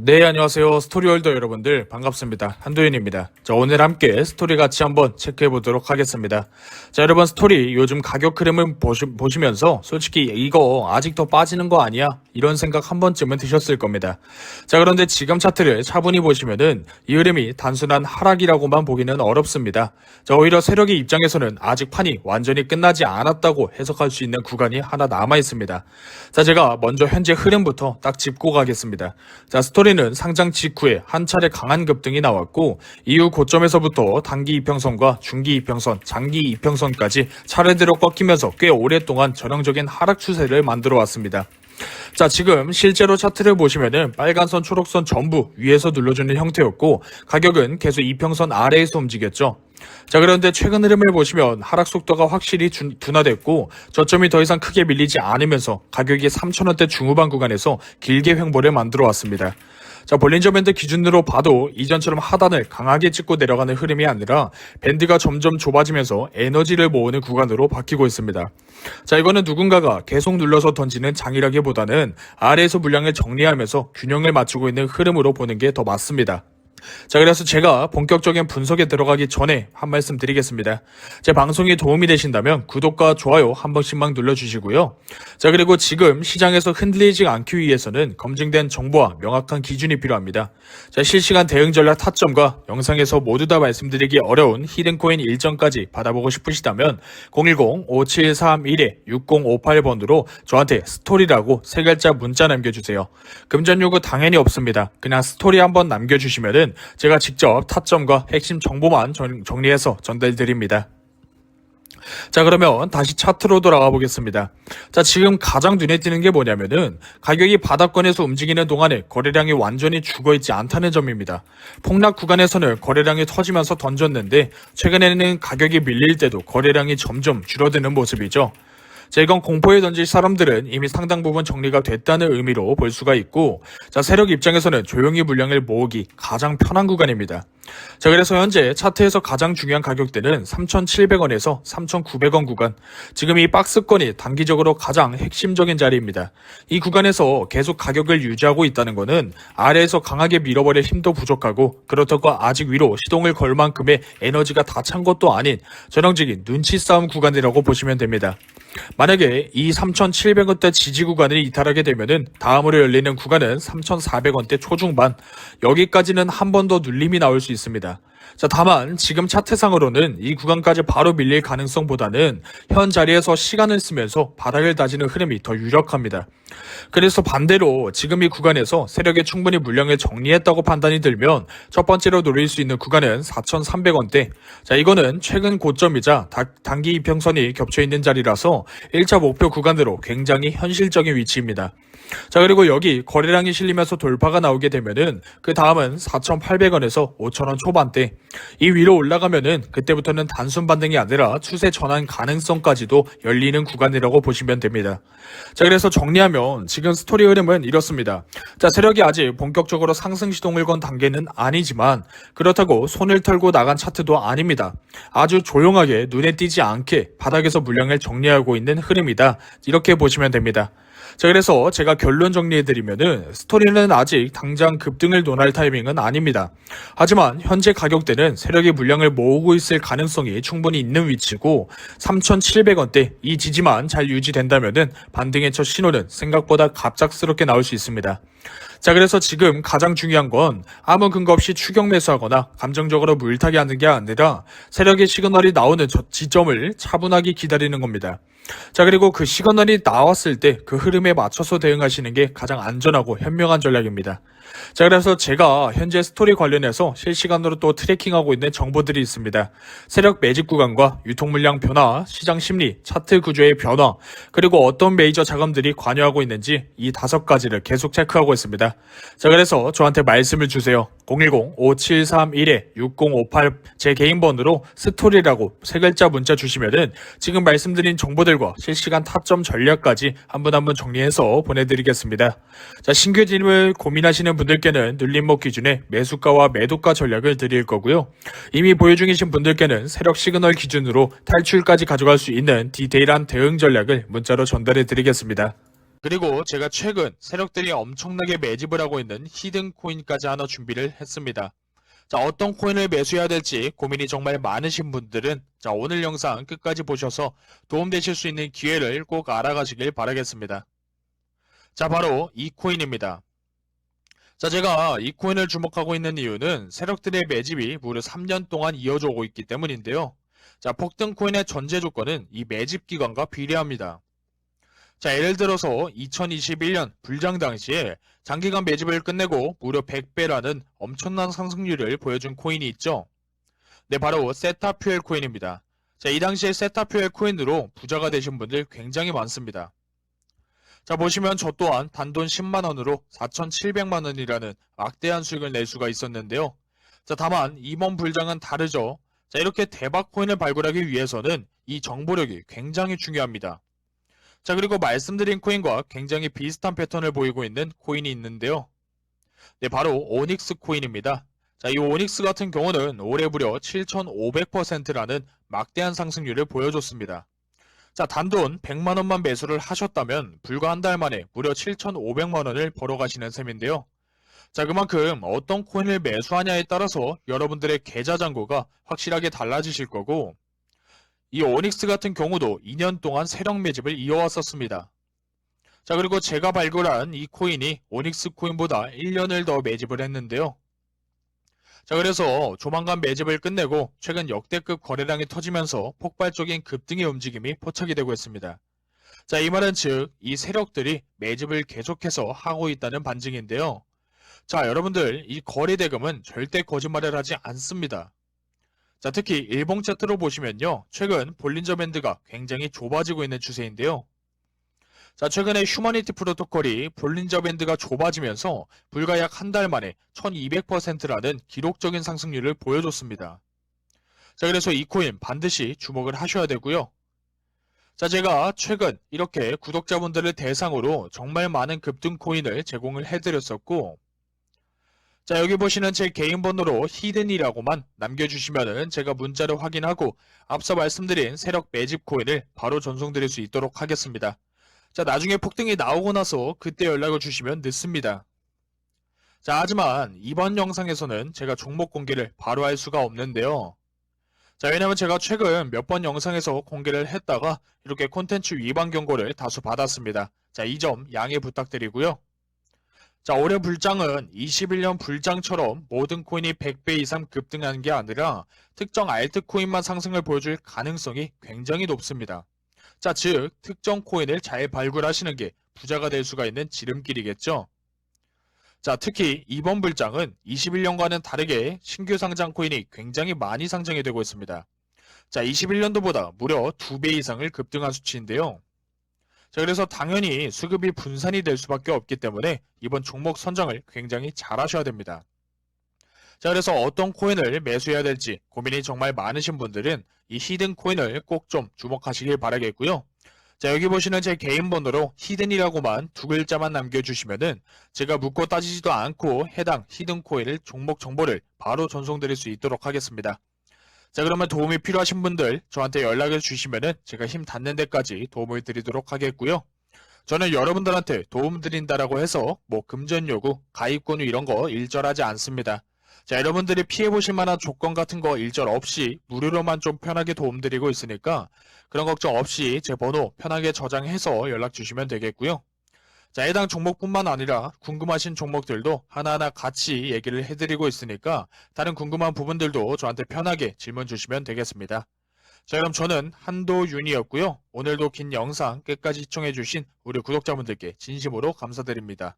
네, 안녕하세요. 스토리홀더 여러분들 반갑습니다. 한도현입니다. 자, 오늘 함께 스토리 같이 한번 체크해 보도록 하겠습니다. 자, 여러분 스토리 요즘 가격 흐름을 보시, 보시 면서 솔직히 이거 아직 더 빠지는 거 아니야? 이런 생각 한 번쯤은 드셨을 겁니다. 자, 그런데 지금 차트를 차분히 보시면은 이 흐름이 단순한 하락이라고만 보기는 어렵습니다. 자, 오히려 세력의 입장에서는 아직 판이 완전히 끝나지 않았다고 해석할 수 있는 구간이 하나 남아 있습니다. 자, 제가 먼저 현재 흐름부터 딱 짚고 가겠습니다. 자, 스토리 는 상장 직후에 한 차례 강한 급등이 나왔고 이후 고점에서부터 단기 이평선과 중기 이평선, 장기 이평선까지 차례대로 꺾이면서 꽤 오랫동안 전형적인 하락 추세를 만들어 왔습니다. 자, 지금 실제로 차트를 보시면은 빨간선, 초록선 전부 위에서 눌러주는 형태였고 가격은 계속 이평선 아래에서 움직였죠. 자, 그런데 최근 흐름을 보시면 하락 속도가 확실히 준- 둔화됐고 저점이 더 이상 크게 밀리지 않으면서 가격이 3,000원대 중후반 구간에서 길게 횡보를 만들어 왔습니다. 자, 볼린저 밴드 기준으로 봐도 이전처럼 하단을 강하게 찍고 내려가는 흐름이 아니라 밴드가 점점 좁아지면서 에너지를 모으는 구간으로 바뀌고 있습니다. 자, 이거는 누군가가 계속 눌러서 던지는 장이라기보다는 아래에서 물량을 정리하면서 균형을 맞추고 있는 흐름으로 보는 게 더 맞습니다. 자, 그래서 제가 본격적인 분석에 들어가기 전에 한 말씀 드리겠습니다. 제 방송이 도움이 되신다면 구독과 좋아요 한 번씩만 눌러주시고요. 자, 그리고 지금 시장에서 흔들리지 않기 위해서는 검증된 정보와 명확한 기준이 필요합니다. 자, 실시간 대응 전략 타점과 영상에서 모두 다 말씀드리기 어려운 히든코인 일정까지 받아보고 싶으시다면 010-5731-6058번으로 저한테 스토리라고 세 글자 문자 남겨주세요. 금전 요구 당연히 없습니다. 그냥 스토리 한번 남겨주시면은 제가 직접 타점과 핵심 정보만 전- 정리해서 전달드립니다. 자 그러면 다시 차트로 돌아가 보겠습니다. 자 지금 가장 눈에 띄는 게 뭐냐면은 가격이 바닥권에서 움직이는 동안에 거래량이 완전히 죽어있지 않다는 점입니다. 폭락 구간에서는 거래량이 터지면서 던졌는데 최근에는 가격이 밀릴 때도 거래량이 점점 줄어드는 모습이죠. 자, 이건 공포에 던질 사람들은 이미 상당 부분 정리가 됐다는 의미로 볼 수가 있고, 자, 세력 입장에서는 조용히 물량을 모으기 가장 편한 구간입니다. 자, 그래서 현재 차트에서 가장 중요한 가격대는 3,700원에서 3,900원 구간. 지금 이 박스권이 단기적으로 가장 핵심적인 자리입니다. 이 구간에서 계속 가격을 유지하고 있다는 것은 아래에서 강하게 밀어버릴 힘도 부족하고 그렇다고 아직 위로 시동을 걸 만큼의 에너지가 다 찬 것도 아닌 전형적인 눈치 싸움 구간이라고 보시면 됩니다. 만약에 이 3,700원대 지지 구간을 이탈하게 되면은 다음으로 열리는 구간은 3,400원대 초중반 여기까지는 한 번 더 눌림이 나올 수 있습니다. 있습니다. 자, 다만 지금 차트상으로는 이 구간까지 바로 밀릴 가능성보다는 현 자리에서 시간을 쓰면서 바닥을 다지는 흐름이 더 유력합니다. 그래서 반대로 지금 이 구간에서 세력이 충분히 물량을 정리했다고 판단이 들면 첫 번째로 노릴 수 있는 구간은 4,300원대. 자, 이거는 최근 고점이자 다- 단기 이평선이 겹쳐 있는 자리라서 1차 목표 구간으로 굉장히 현실적인 위치입니다. 자, 그리고 여기 거래량이 실리면서 돌파가 나오게 되면은 그 다음은 4,800원에서 5,000원 초반대. 이 위로 올라가면은 그때부터는 단순 반등이 아니라 추세 전환 가능성까지도 열리는 구간이라고 보시면 됩니다. 자, 그래서 정리하면 지금 스토리 흐름은 이렇습니다. 자, 세력이 아직 본격적으로 상승 시동을 건 단계는 아니지만 그렇다고 손을 털고 나간 차트도 아닙니다. 아주 조용하게 눈에 띄지 않게 바닥에서 물량을 정리하고 있는 흐름이다. 이렇게 보시면 됩니다. 자, 그래서 제가 결론 정리해드리면은 스토리는 아직 당장 급등을 논할 타이밍은 아닙니다. 하지만 현재 가격대는 세력이 물량을 모으고 있을 가능성이 충분히 있는 위치고 3,700원대 이 지지만 잘 유지된다면은 반등의 첫 신호는 생각보다 갑작스럽게 나올 수 있습니다. 자, 그래서 지금 가장 중요한 건 아무 근거 없이 추격 매수하거나 감정적으로 물타기 하는 게 아니라 세력의 시그널이 나오는 저 지점을 차분하게 기다리는 겁니다. 자, 그리고 그 시그널이 나왔을 때 그 흐름에 맞춰서 대응하시는 게 가장 안전하고 현명한 전략입니다. 자, 그래서 제가 현재 스토리 관련해서 실시간으로 또 트래킹하고 있는 정보들이 있습니다. 세력 매집 구간과 유통 물량 변화, 시장 심리, 차트 구조의 변화, 그리고 어떤 메이저 자금들이 관여하고 있는지 이 다섯 가지를 계속 체크하고 있습니다. 자, 그래서 저한테 말씀을 주세요. 010-5731-6058 제 개인 번호로 스토리라고 세 글자 문자 주시면은 지금 말씀드린 정보들과 실시간 타점 전략까지 한 분 한 분 정리해서 보내드리겠습니다. 자, 신규 진입을 고민하시는 분들 께는 눌림목 기준에 매수가와 매도가 전략을 드릴 거고요. 이미 보유 중이신 분들께는 세력 시그널 기준으로 탈출까지 가져갈 수 있는 디테일한 대응 전략을 문자로 전달해 드리겠습니다. 그리고 제가 최근 세력들이 엄청나게 매집을 하고 있는 히든 코인까지 하나 준비를 했습니다. 자, 어떤 코인을 매수해야 될지 고민이 정말 많으신 분들은 자, 오늘 영상 끝까지 보셔서 도움되실 수 있는 기회를 꼭 알아가시길 바라겠습니다. 자, 바로 이 코인입니다. 자, 제가 이 코인을 주목하고 있는 이유는 세력들의 매집이 무려 3년 동안 이어져 오고 있기 때문인데요. 자, 폭등 코인의 전제 조건은 이 매집 기간과 비례합니다. 자, 예를 들어서 2021년 불장 당시에 장기간 매집을 끝내고 무려 100배라는 엄청난 상승률을 보여준 코인이 있죠. 네, 바로 세타퓨엘 코인입니다. 자, 이 당시에 세타퓨엘 코인으로 부자가 되신 분들 굉장히 많습니다. 자, 보시면 저 또한 단돈 10만원으로 4,700만원이라는 막대한 수익을 낼 수가 있었는데요. 자, 다만 이번 불장은 다르죠. 자, 이렇게 대박 코인을 발굴하기 위해서는 이 정보력이 굉장히 중요합니다. 자, 그리고 말씀드린 코인과 굉장히 비슷한 패턴을 보이고 있는 코인이 있는데요. 네, 바로 오닉스 코인입니다. 자, 이 오닉스 같은 경우는 올해 무려 7,500%라는 막대한 상승률을 보여줬습니다. 자, 단돈 100만 원만 매수를 하셨다면 불과 한 달 만에 무려 7,500만 원을 벌어가시는 셈인데요. 자, 그만큼 어떤 코인을 매수하냐에 따라서 여러분들의 계좌 잔고가 확실하게 달라지실 거고, 이 오닉스 같은 경우도 2년 동안 세력 매집을 이어왔었습니다. 자, 그리고 제가 발굴한 이 코인이 오닉스 코인보다 1년을 더 매집을 했는데요. 자, 그래서 조만간 매집을 끝내고 최근 역대급 거래량이 터지면서 폭발적인 급등의 움직임이 포착이 되고 있습니다. 자, 이 말은 즉, 이 세력들이 매집을 계속해서 하고 있다는 반증인데요. 자, 여러분들, 이 거래 대금은 절대 거짓말을 하지 않습니다. 자, 특히 일봉 차트로 보시면요. 최근 볼린저 밴드가 굉장히 좁아지고 있는 추세인데요. 자, 최근에 휴머니티 프로토콜이 볼린저 밴드가 좁아지면서 불과 약 한 달 만에 1200%라는 기록적인 상승률을 보여줬습니다. 자, 그래서 이 코인 반드시 주목을 하셔야 되고요. 자, 제가 최근 이렇게 구독자분들을 대상으로 정말 많은 급등 코인을 제공을 해드렸었고, 자, 여기 보시는 제 개인 번호로 히든이라고만 남겨주시면은 제가 문자를 확인하고 앞서 말씀드린 세력 매집 코인을 바로 전송드릴 수 있도록 하겠습니다. 자, 나중에 폭등이 나오고 나서 그때 연락을 주시면 늦습니다. 자, 하지만 이번 영상에서는 제가 종목 공개를 바로 할 수가 없는데요. 자, 왜냐면 제가 최근 몇 번 영상에서 공개를 했다가 이렇게 콘텐츠 위반 경고를 다수 받았습니다. 자, 이 점 양해 부탁드리고요. 자, 올해 불장은 21년 불장처럼 모든 코인이 100배 이상 급등하는 게 아니라 특정 알트코인만 상승을 보여줄 가능성이 굉장히 높습니다. 자, 즉, 특정 코인을 잘 발굴하시는 게 부자가 될 수가 있는 지름길이겠죠. 자, 특히 이번 불장은 21년과는 다르게 신규 상장 코인이 굉장히 많이 상장이 되고 있습니다. 자, 21년도보다 무려 2배 이상을 급등한 수치인데요. 자, 그래서 당연히 수급이 분산이 될 수밖에 없기 때문에 이번 종목 선정을 굉장히 잘 하셔야 됩니다. 자, 그래서 어떤 코인을 매수해야 될지 고민이 정말 많으신 분들은 이 히든 코인을 꼭 좀 주목하시길 바라겠고요. 자, 여기 보시는 제 개인 번호로 히든이라고만 두 글자만 남겨주시면은 제가 묻고 따지지도 않고 해당 히든 코인을 종목 정보를 바로 전송드릴 수 있도록 하겠습니다. 자, 그러면 도움이 필요하신 분들 저한테 연락을 주시면은 제가 힘 닿는 데까지 도움을 드리도록 하겠고요. 저는 여러분들한테 도움 드린다라고 해서 뭐 금전 요구, 가입 권유 이런 거 일절하지 않습니다. 자, 여러분들이 피해보실 만한 조건 같은 거 일절 없이 무료로만 좀 편하게 도움드리고 있으니까 그런 걱정 없이 제 번호 편하게 저장해서 연락 주시면 되겠고요. 자, 해당 종목뿐만 아니라 궁금하신 종목들도 하나하나 같이 얘기를 해드리고 있으니까 다른 궁금한 부분들도 저한테 편하게 질문 주시면 되겠습니다. 자, 그럼 저는 한도윤이었고요. 오늘도 긴 영상 끝까지 시청해주신 우리 구독자분들께 진심으로 감사드립니다.